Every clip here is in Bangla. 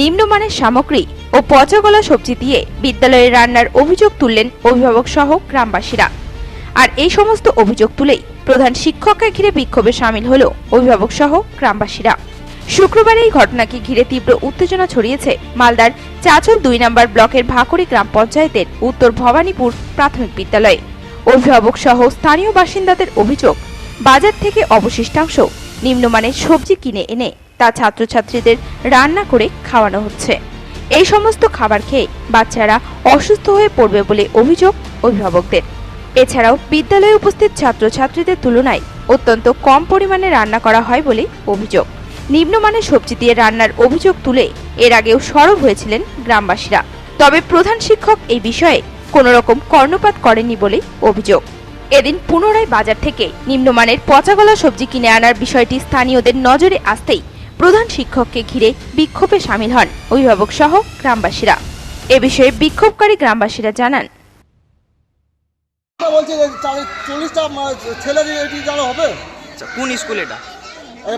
নিম্নমানের সামগ্রী ও পচাগলা সবজি দিয়ে বিদ্যালয়ে রান্নার অভিযোগ তুললেন অভিভাবক সহ গ্রামবাসীরা। আর এই সমস্ত অভিযোগ তুলেই প্রধান শিক্ষককে ঘিরে বিক্ষোভে সামিল হল অভিভাবক সহ গ্রামবাসীরা। শুক্রবার এই ঘটনাকে ঘিরে তীব্র উত্তেজনা ছড়িয়েছে মালদার চাচল দুই নম্বর ব্লকের ভাকুড়ি গ্রাম পঞ্চায়েতের উত্তর ভবানীপুর প্রাথমিক বিদ্যালয়ে। অভিভাবক সহ স্থানীয় বাসিন্দাদের অভিযোগ, বাজার থেকে অবশিষ্টাংশ নিম্নমানের সবজি কিনে এনে তা ছাত্রছাত্রীদের রান্না করে খাওয়ানো হচ্ছে। এই সমস্ত খাবার খেয়ে বাচ্চারা অসুস্থ হয়ে পড়বে বলে অভিযোগ অভিভাবকদের। এছাড়াও বিদ্যালয়ে উপস্থিত ছাত্রছাত্রীদের তুলনায় অত্যন্ত কম পরিমাণে রান্না করা হয় বলে অভিযোগ। নিম্নমানের সবজি দিয়ে রান্নার অভিযোগ তুলে এর আগেও সরব হয়েছিলেন গ্রামবাসীরা। তবে প্রধান শিক্ষক এই বিষয়ে কোনো রকম কর্ণপাত করেননি বলে অভিযোগ। এদিন পুনরায় বাজার থেকে নিম্নমানের পচাগলা সবজি কিনে আনার বিষয়টি স্থানীয়দের নজরে আসতেই প্রধান শিক্ষককে ঘিরে বিক্ষোভে সামিল হন অভিভাবক সহ গ্রামবাসীরা। এ বিষয়ে বিক্ষোভকারী গ্রামবাসীরা জানান। বলছে চল্লিশটা মা- এটি জানা হবে। আচ্ছা কোন স্কুল এটা?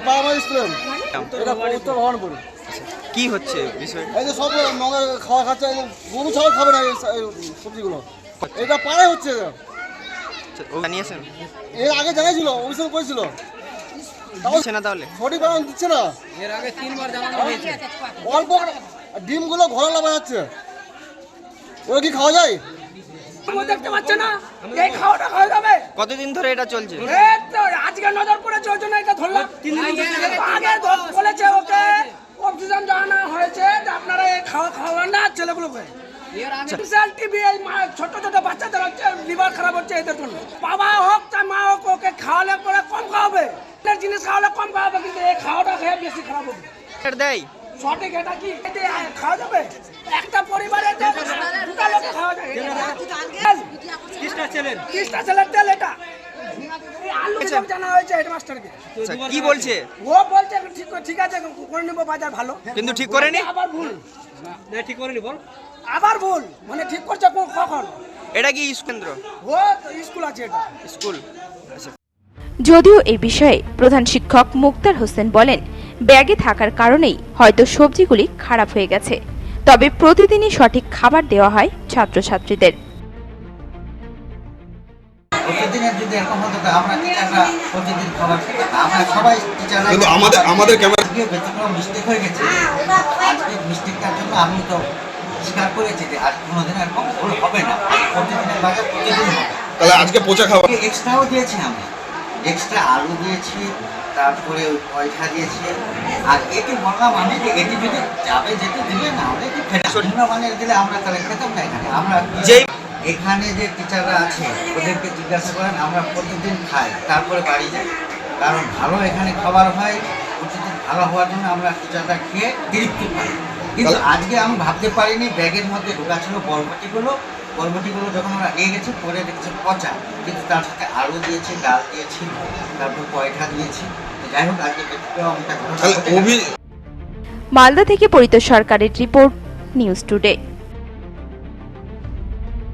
প্রাইমারি স্কুলে এটা উত্তর ভবানপুর কি হচ্ছে বিষয়টা এই যে সব খাওয়া খাচ্ছে এই গরু ছাগল খাবে না এই স- সবজিগুলো। এটা পাড়াই হচ্ছে। আচ্ছা, জানিয়েছেন? এর আগে জানাইছিল অভিযোগ করেছিল। দিচ্ছে না তাহলে? সঠিক বানান দিচ্ছে না? এর আগে তিনবার জানানো হয়েছে অল্প ডিমগুলো ঘোরা লাগা যাচ্ছে। ওরা কি খাওয়া যায়? তুমি দেখতে পাচ্ছ না। এই খাওয়াটা খাওয়া যাবে। কতদিন ধরে এটা চলছে? আজকে নজর পড়েছে ওই জন্য এটা ধরলাম। আগে বলেছে ওকে। অক্সিজেন জানা হয়েছে যে আপনারা এই খাওয়া খাওয়ান না ছেলেগুলোকে। মা- ছোট ছোট বাচ্চাদের হচ্ছে লিভার খারাপ হচ্ছে এদের জন্য। বাবা হোক ওকে খাওয়ালে পরে কম খাওয়াবে এদের জিনিস খাওয়ালে কম খাওয়াবে কিন্তু এই খাওয়াটা খেয়ে বেশি খারাপ হবে। দেয়। সঠিক এটা কি? খাওয়া যাবে? একটা পরিবারে দুটা লোকে খাওয়া ছেলের তেল এটা। এই আলু সব জানা হয়েছে হেডমাস্টারকে। আচ্ছা, কি বলছে? ও বলছে ঠিক ঠিক আছে করে নেব বাজার ভালো। কিন্তু ঠিক করেনি? আবার ভুল। ঠিক করেনি বল। আবার ভুল। মানে ঠিক করছে কখন? এটা কি কেন্দ্র? ও স্কুল আছে এটা। স্কুল। আচ্ছা। যদিও এই বিষয়ে প্রধান শিক্ষক মুক্তার হোসেন বলেন ব্যাগে থাকার কারণেই হয়তো সবজিগুলি খারাপ হয়ে গেছে। তবে প্রতিদিনই সঠিক খাবার দেওয়া হয় ছাত্রছাত্রীদের। কিন্তু আমাদের- আমাদের ক্যামেরা- ব্যতিক্রম মিস্টেক হয়ে গেছে। আজকে মিস্টেকটার জন্য আমি তো স্বীকার করেছি যে আজ কোনোদিন এরকম ভুল হবে না। প্রতিদিনের বাজার প্রতিদিন হবে। তাহলে আজকে পচা খাবার এক্সট্রাও দিয়েছি আমি। এক্সট্রা আলু দিয়েছি তারপরে পয়সা দিয়েছি। আর এটি বললাম আমি যে এটি যদি যাবে যেতে দিলে না কি ফেরা মানের দিলে আমরা তাহলে খেতাম না। এখানে আমরা যেই- এখানে যে টিচাররা আছে ওদেরকে জিজ্ঞাসা করেন আমরা প্রতিদিন খাই তারপরে বাড়ি যাই। কারণ ভালো এখানে খাবার হয় প্রতিদিন ভালো হওয়ার জন্য আমরা টিচাররা খেয়ে তৃপ্তি পাই। কিন্তু আজকে আমি ভাবতে পারিনি ব্যাগের মধ্যে ঢোকা ছিল বরবটিগুলো বরবটিগুলো যখন আমরা নিয়ে গেছি পরে দেখছি পচা। কিন্তু তার সাথে আলু দিয়েছি ডাল দিয়েছি তারপর পয়ঠা দিয়েছি। যাই হোক আজকে মালদা থেকে পরিত সরকারের রিপোর্ট নিউজ টুডে।